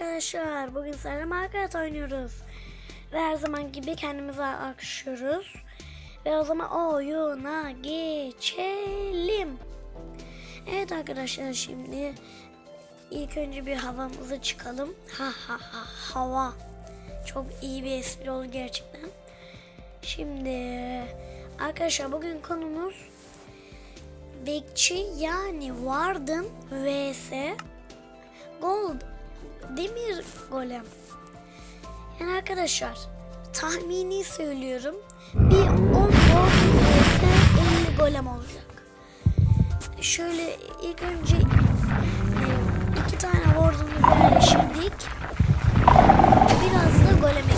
arkadaşlar. Bugün sizlerle Minecraft oynuyoruz. Ve her zaman gibi kendimize alkışlıyoruz. Ve o zaman oyuna geçelim. Evet arkadaşlar şimdi ilk önce bir havamıza çıkalım. Ha ha ha hava. Çok iyi bir espri oldu gerçekten. Şimdi arkadaşlar bugün konumuz bekçi yani Warden vs Gold Demir Golem. Yani arkadaşlar tahmini söylüyorum. Bir 10 Warden vs 50 Golem olacak. Şöyle ilk önce e, iki tane Warden'ı yerleştirdik. Biraz da Golem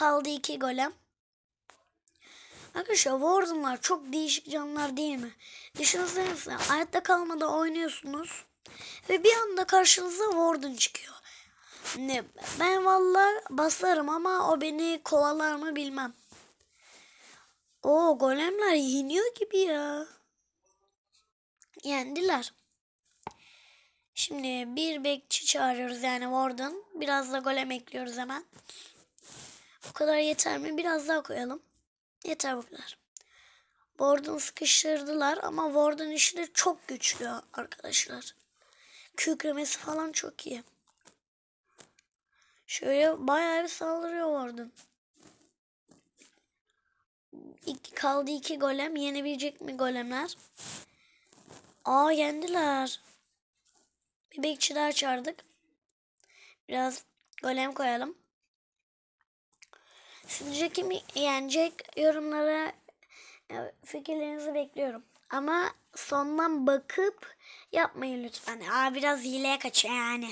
Kaldı iki golem. Arkadaşlar Warden'lar çok değişik canlılar değil mi? Düşünsenize hayatta kalmada oynuyorsunuz ve bir anda karşınıza Warden çıkıyor. Ne, ben vallahi basarım ama o beni kovalar mı bilmem. O golemler yeniyor gibi ya. Yendiler. Şimdi bir bekçi çağırıyoruz yani Warden. Biraz da golem ekliyoruz hemen. Bu kadar yeter mi? Biraz daha koyalım. Yeter bu kadar. Warden sıkıştırdılar ama Warden işi de çok güçlü arkadaşlar. Kükremesi falan çok iyi. Şöyle bayağı bir saldırıyor Warden. İki, kaldı iki golem. Yenebilecek mi golemler? Aa yendiler. Bir bekçi daha çağırdık. Biraz golem koyalım. Sizce kim yenecek yorumlara e, fikirlerinizi bekliyorum. Ama sondan bakıp yapmayın lütfen. Aa biraz hileye kaçıyor yani.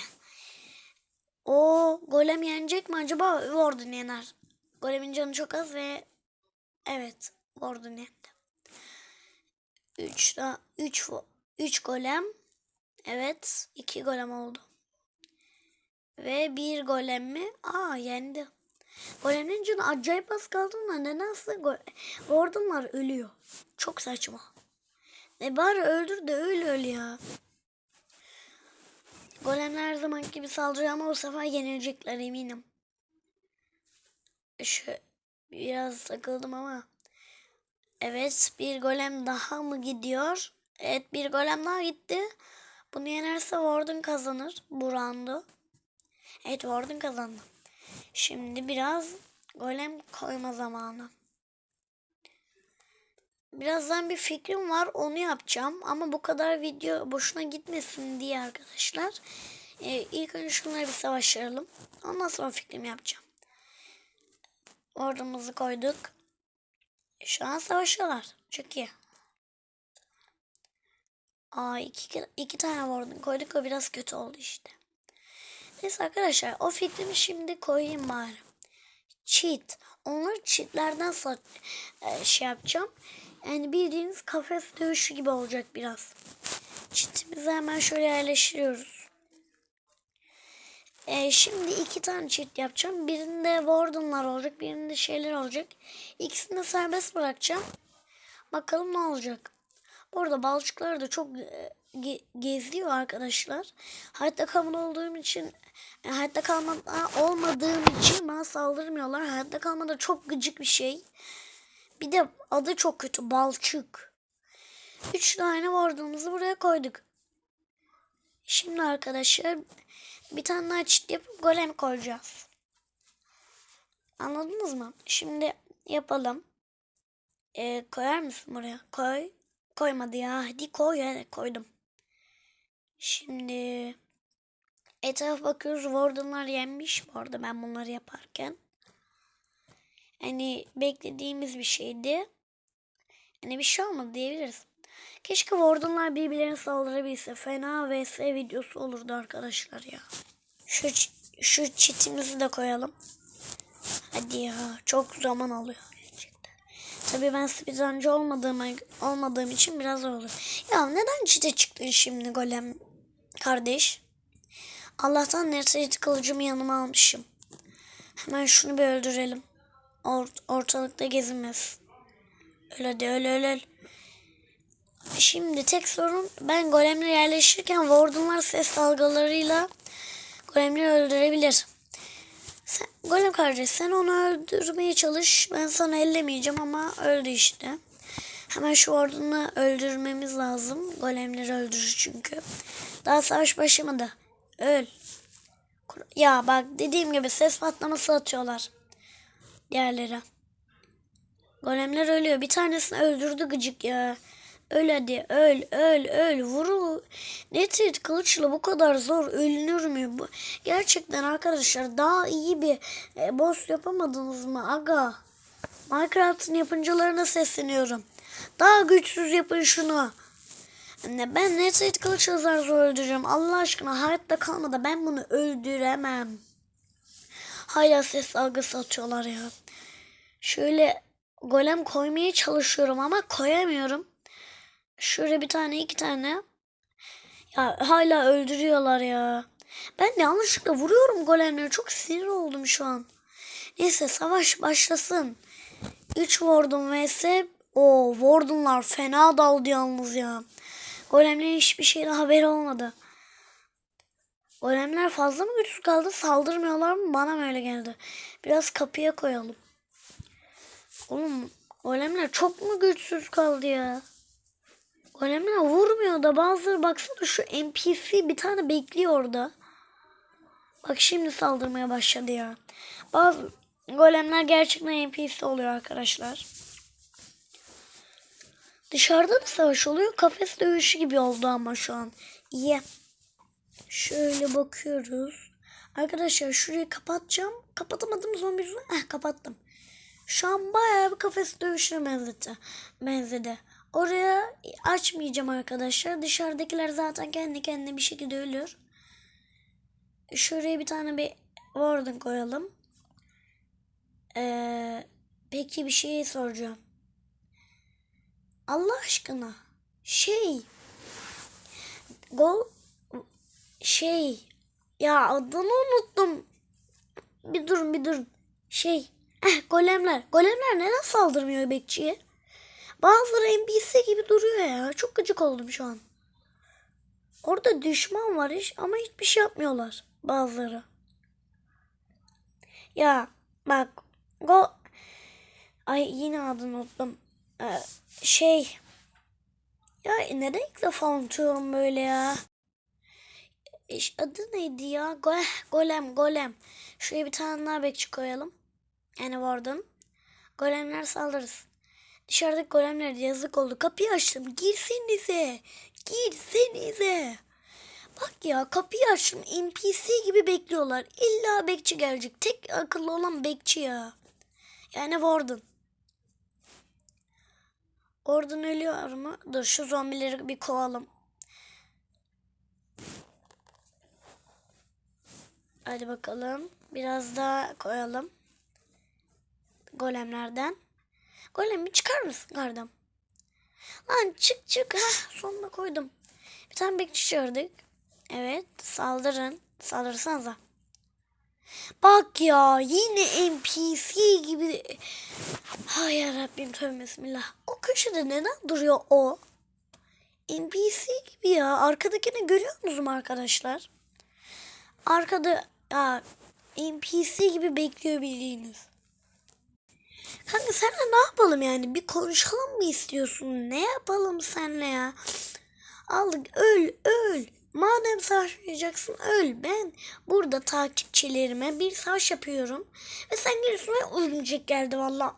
O golem yenecek mi acaba? Warden yener. Golemin canı çok az ve evet Warden yendi. 3 da 3 3 golem. Evet, 2 golem oldu. Ve bir golem mi? Aa yendi. Golemin canı acayip az kaldı ama nedense go- Warden'lar ölüyor. Çok saçma. E bari öldür de öyle öl ya. Golemler her zaman gibi saldırıyor ama bu sefer yenilecekler eminim. Şu biraz takıldım ama. Evet bir golem daha mı gidiyor? Evet bir golem daha gitti. Bunu yenerse Warden kazanır bu roundu. Evet Warden kazandı. Şimdi biraz golem koyma zamanı. Birazdan bir fikrim var onu yapacağım. Ama bu kadar video boşuna gitmesin diye arkadaşlar. Ee, ilk önce şunları bir savaştıralım. Ondan sonra fikrimi yapacağım. Ordumuzu koyduk. Şu an savaşıyorlar. Çok iyi. Aa iki, iki tane warden koyduk o biraz kötü oldu işte. Neyse arkadaşlar o fikrimi şimdi koyayım bari. Cheat. Onları cheatlerden sat, e, şey yapacağım. Yani bildiğiniz kafes dövüşü gibi olacak biraz. Cheat'imizi hemen şöyle yerleştiriyoruz. E, şimdi iki tane cheat yapacağım. Birinde warden'lar olacak. Birinde şeyler olacak. İkisini de serbest bırakacağım. Bakalım ne olacak. Orada balçıklar da çok e, ge- geziyor arkadaşlar. Hayatta kalmalı olduğum için hayatta kalmada olmadığım için bana saldırmıyorlar. Hayatta kalmada çok gıcık bir şey. Bir de adı çok kötü balçık. Üç tane ward'ımızı buraya koyduk. Şimdi arkadaşlar bir tane daha çit yapıp golem koyacağız. Anladınız mı? Şimdi yapalım. E, koyar mısın buraya? Koy. Koymadı ya. Hadi koy. Evet, koydum. Şimdi Etraf bakıyoruz. Warden'lar yenmiş bu arada ben bunları yaparken. Hani beklediğimiz bir şeydi. Hani bir şey olmadı diyebiliriz. Keşke Warden'lar birbirlerine saldırabilse. Fena vs videosu olurdu arkadaşlar ya. Şu, şu çitimizi de koyalım. Hadi ya çok zaman alıyor gerçekten. Tabii ben speedruncı olmadığım, olmadığım için biraz zor olur. Ya neden çite çıktın şimdi golem kardeş? Allah'tan nefret kılıcımı yanıma almışım. Hemen şunu bir öldürelim. Or- ortalıkta gezinmez. Hadi öl öl öl. Şimdi tek sorun ben golemleri yerleşirken wardenlar ses dalgalarıyla golemleri öldürebilir. Sen, golem kardeş sen onu öldürmeye çalış. Ben sana ellemeyeceğim ama öldü işte. Hemen şu warden'ı öldürmemiz lazım. Golemleri öldürür çünkü. Daha savaş başlamadı. Öl. Ya bak dediğim gibi ses patlaması atıyorlar. Diğerleri. Golemler ölüyor. Bir tanesini öldürdü gıcık ya. Öl hadi öl öl öl vuru. Netrit kılıçla bu kadar zor ölünür mü? Bu, gerçekten arkadaşlar daha iyi bir e, boss yapamadınız mı aga? Minecraft'ın yapımcılarına sesleniyorum. Daha güçsüz yapın şunu. Anne ben Netrit kılıçla zar zor öldüreceğim. Allah aşkına hayatta kalmadı. Ben bunu öldüremem. Hala ses algısı atıyorlar ya. Şöyle golem koymaya çalışıyorum ama koyamıyorum. Şöyle bir tane iki tane. Ya hala öldürüyorlar ya. Ben yanlışlıkla vuruyorum golemleri. Çok sinir oldum şu an. Neyse savaş başlasın. 3 Warden vs. O Warden'lar fena daldı yalnız ya. Golemlerin hiçbir şeyden haberi olmadı. Golemler fazla mı güçsüz kaldı? Saldırmıyorlar mı? Bana mı öyle geldi? Biraz kapıya koyalım. Oğlum golemler çok mu güçsüz kaldı ya? Golemler vurmuyor da bazıları baksana şu NPC bir tane bekliyor orada. Bak şimdi saldırmaya başladı ya. Bazı golemler gerçekten NPC oluyor arkadaşlar. Dışarıda da savaş oluyor. Kafes dövüşü gibi oldu ama şu an. İyi. Şöyle bakıyoruz. Arkadaşlar şurayı kapatacağım. Kapatamadım zombi yüzünden. Eh kapattım. Şu an bayağı bir kafes dövüşüne benzedi. benzedi. Oraya açmayacağım arkadaşlar. Dışarıdakiler zaten kendi kendine bir şekilde ölür. Şuraya bir tane bir warden koyalım. Ee, peki bir şey soracağım. Allah aşkına şey gol şey ya adını unuttum. Bir durun bir durun. Şey eh, golemler. Golemler neden saldırmıyor bekçiye? Bazıları NPC gibi duruyor ya. Çok gıcık oldum şu an. Orada düşman var hiç ama hiçbir şey yapmıyorlar bazıları. Ya bak go Ay yine adını unuttum. Ee, şey ya neden ilk defa unutuyorum böyle ya? İş, adı neydi ya? Go golem golem. Şuraya bir tane daha bekçi koyalım. Yani warden. Golemler saldırırız. Dışarıdaki golemler yazık oldu. Kapıyı açtım. Girsenize. Girsenize. Bak ya kapıyı açtım. NPC gibi bekliyorlar. İlla bekçi gelecek. Tek akıllı olan bekçi ya. Yani Warden. Warden ölüyor mu? Dur şu zombileri bir kovalım. Hadi bakalım. Biraz daha koyalım. Golemlerden. Golemi çıkar mısın kardeşim? Lan çık çık. Heh, sonuna koydum. Bir tane bekçi çağırdık. Evet saldırın. Saldırsanıza. Bak ya yine NPC gibi. Hay yarabbim tövbe bismillah. O köşede neden duruyor o? NPC gibi ya. Arkadakini görüyor musunuz arkadaşlar? Arkada ya NPC gibi bekliyor bildiğiniz. Kanka senle ne yapalım yani? Bir konuşalım mı istiyorsun? Ne yapalım senle ya? Aldık öl öl. Madem savaşmayacaksın öl. Ben burada takipçilerime bir savaş yapıyorum. Ve sen geliyorsun ve örümcek geldi valla.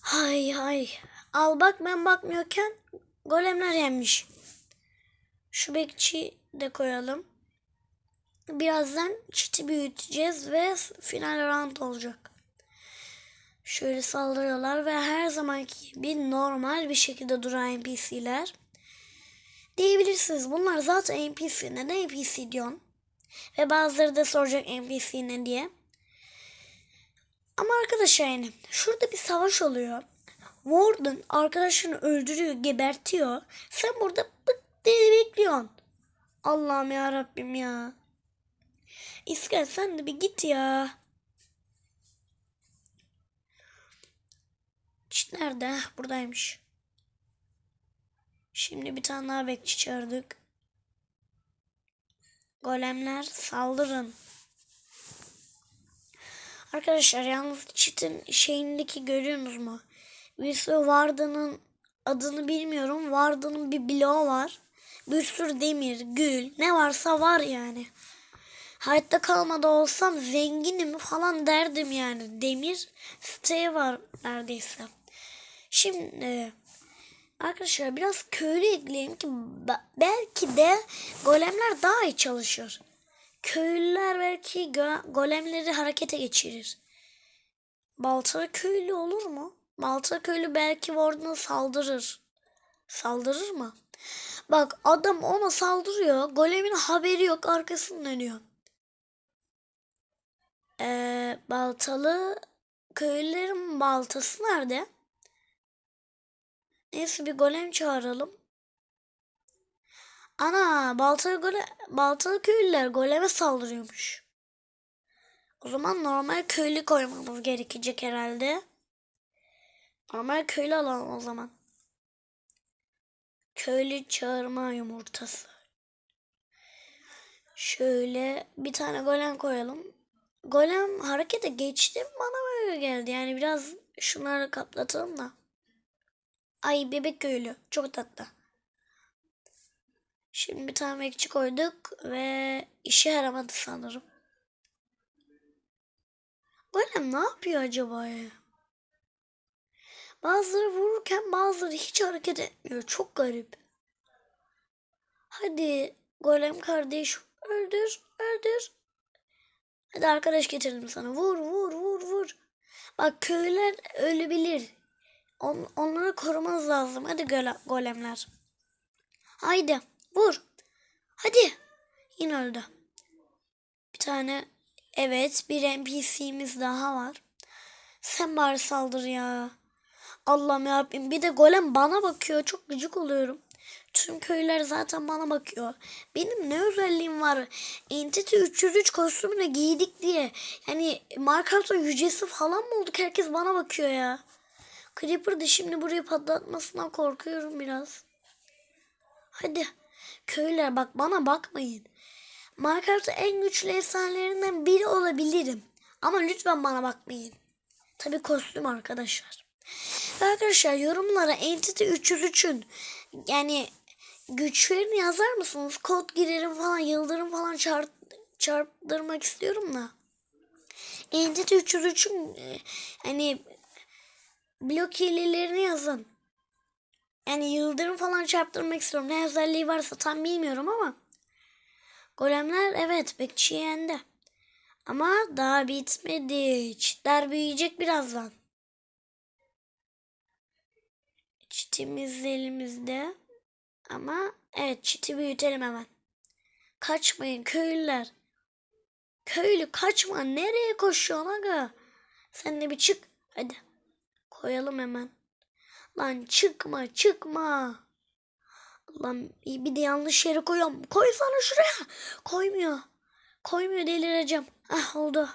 Hay hay. Al bak ben bakmıyorken golemler yenmiş. Şu bekçi de koyalım. birazdan çiti büyüteceğiz ve final round olacak. Şöyle saldırıyorlar ve her zamanki gibi normal bir şekilde duran NPC'ler. Diyebilirsiniz bunlar zaten NPC neden NPC diyorsun? Ve bazıları da soracak NPC ne diye. Ama arkadaşlar yani şurada bir savaş oluyor. Warden arkadaşını öldürüyor, gebertiyor. Sen burada bık diye bekliyorsun. Allah'ım ya Rabbim ya. İsker sen de bir git ya. Nerede? Buradaymış. Şimdi bir tane daha bekçi çağırdık. Golemler saldırın. Arkadaşlar yalnız çitin şeyindeki görüyorsunuz mu? Birisi Varda'nın adını bilmiyorum. Varda'nın bir bloğu var. Bir sürü demir, gül ne varsa var yani. Hayatta kalmada olsam zenginim falan derdim yani. Demir siteye var neredeyse. Şimdi arkadaşlar biraz köylü ekleyelim ki be- belki de golemler daha iyi çalışır. Köylüler belki go- golemleri harekete geçirir. Baltalı köylü olur mu? Baltalı köylü belki Warden'a saldırır. Saldırır mı? Bak adam ona saldırıyor. Golemin haberi yok arkasını dönüyor. Ee, baltalı köylülerin baltası nerede? Neyse bir golem çağıralım. Ana baltalı gole baltalı köylüler goleme saldırıyormuş. O zaman normal köylü koymamız gerekecek herhalde. Normal köylü alalım o zaman. Köylü çağırma yumurtası. Şöyle bir tane golem koyalım. Golem harekete geçti bana böyle geldi. Yani biraz şunları kaplatalım da. Ay bebek köylü. Çok tatlı. Şimdi bir tane bekçi koyduk ve işe yaramadı sanırım. Golem ne yapıyor acaba ya? Bazıları vururken bazıları hiç hareket etmiyor. Çok garip. Hadi golem kardeş öldür öldür. Hadi arkadaş getirdim sana. Vur vur vur vur. Bak köyler ölebilir. On, onları korumanız lazım. Hadi göle, golemler. Haydi vur. Hadi. Yine öldü. Bir tane evet bir NPC'miz daha var. Sen bari saldır ya. Allah'ım yarabbim bir de golem bana bakıyor. Çok gıcık oluyorum. Tüm köyler zaten bana bakıyor. Benim ne özelliğim var? Entity 303 kostümünü giydik diye. Yani Minecraft'ın yücesi falan mı olduk? Herkes bana bakıyor ya. Creeper de şimdi burayı patlatmasından korkuyorum biraz. Hadi. Köyler bak bana bakmayın. Minecraft'ın en güçlü efsanelerinden biri olabilirim. Ama lütfen bana bakmayın. Tabii kostüm arkadaşlar. Arkadaşlar yorumlara Entity 303'ün yani güçlerini yazar mısınız? Kod girerim falan, yıldırım falan çarp, çarptırmak istiyorum da. Entity 303'ün e, hani blok yazın. Yani yıldırım falan çarptırmak istiyorum. Ne özelliği varsa tam bilmiyorum ama. Golemler evet bekçi yendi. Ama daha bitmedi. Çitler büyüyecek birazdan. Çitimiz elimizde. Ama evet çiti büyütelim hemen. Kaçmayın köylüler. Köylü kaçma. Nereye koşuyorsun aga? Sen de bir çık. Hadi. Koyalım hemen. Lan çıkma çıkma. Lan bir de yanlış yere koyuyorum. Koysana şuraya. Koymuyor. Koymuyor delireceğim. Ah oldu.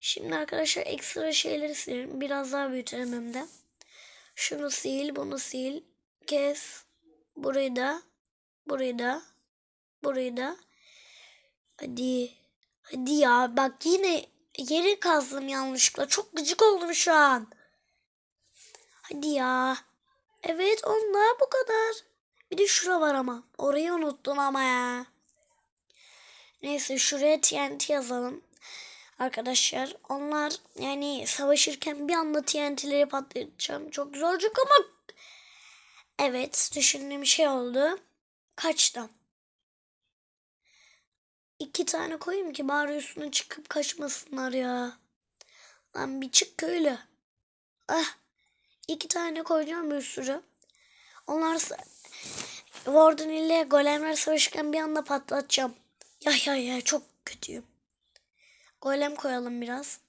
Şimdi arkadaşlar ekstra şeyleri silelim. Biraz daha büyütelim hem de. Şunu sil, bunu sil. Kes. Burayı da. Burayı da. Burayı da. Hadi. Hadi ya. Bak yine yeri kazdım yanlışlıkla. Çok gıcık oldum şu an. Hadi ya. Evet onlar bu kadar. Bir de şura var ama. Orayı unuttun ama ya. Neyse şuraya TNT yazalım. Arkadaşlar onlar yani savaşırken bir anda TNT'leri patlatacağım. Çok güzel olacak ama evet düşündüğüm şey oldu. Kaçtım. İki tane koyayım ki bari üstüne çıkıp kaçmasınlar ya. Lan bir çık köylü. Ah. iki tane koyacağım bir sürü. Onlar Warden ile golemler savaşırken bir anda patlatacağım. Ya ya ya çok kötüyüm. Golem koyalım biraz.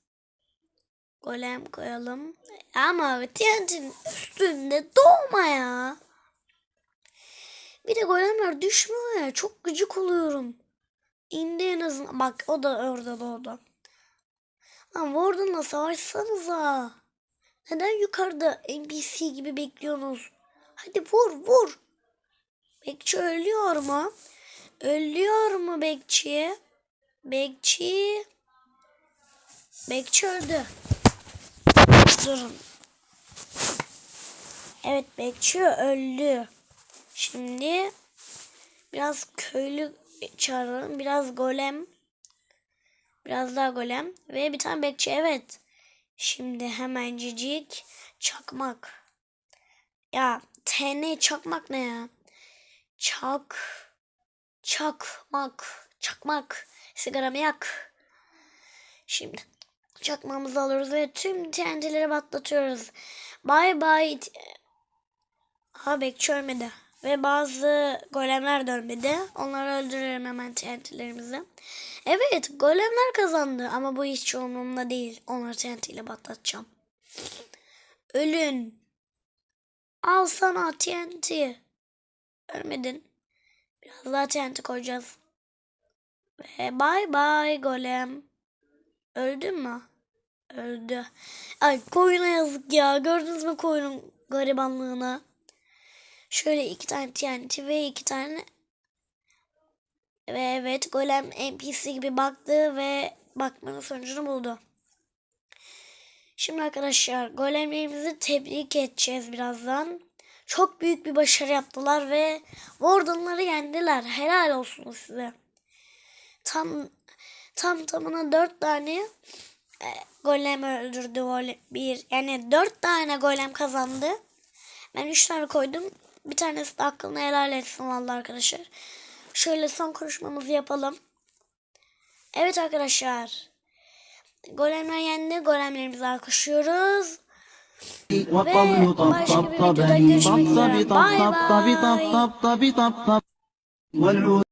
Golem koyalım. Ama TNT'nin üstünde doğma ya. Bir de golemler düşmüyor ya. Çok gıcık oluyorum. İndi en azından. Bak o da orada doğdu. Lan Warden'la savaşsanıza. Neden yukarıda NPC gibi bekliyorsunuz? Hadi vur vur. Bekçi ölüyor mu? Ölüyor mu bekçi? Bekçi. Bekçi öldü. Durun. Evet bekçi öldü. Şimdi biraz köylü çağıralım. Biraz golem. Biraz daha golem. Ve bir tane bekçi evet. Şimdi hemencik çakmak. Ya TN çakmak ne ya? Çak. Çakmak. Çakmak. Sigaramı yak. Şimdi çakmamızı alıyoruz ve tüm TNT'leri patlatıyoruz. Bay bay. Ha bekçi ölmedi. Ve bazı golemler de ölmedi. Onları öldürelim hemen TNT'lerimizi. Evet golemler kazandı ama bu hiç umurumda değil. Onları TNT ile patlatacağım. Ölün. Al sana TNT. Ölmedin. Biraz daha TNT koyacağız. Ve bay bay golem. Öldün mü? Öldü. Ay koyuna yazık ya. Gördünüz mü koyunun garibanlığını? Şöyle iki tane TNT ve iki tane ve evet golem NPC gibi baktı ve bakmanın sonucunu buldu. Şimdi arkadaşlar golemlerimizi tebrik edeceğiz birazdan. Çok büyük bir başarı yaptılar ve Warden'ları yendiler. Helal olsun size. Tam tam tamına dört tane e, golem öldürdü bir yani dört tane golem kazandı. Ben üç tane koydum. Bir tanesi de hakkını helal etsin valla arkadaşlar. Şöyle son konuşmamızı yapalım. Evet arkadaşlar. Golemler yendi. Golemlerimizi alkışlıyoruz. Ve başka bir videoda görüşmek üzere. Bye bye.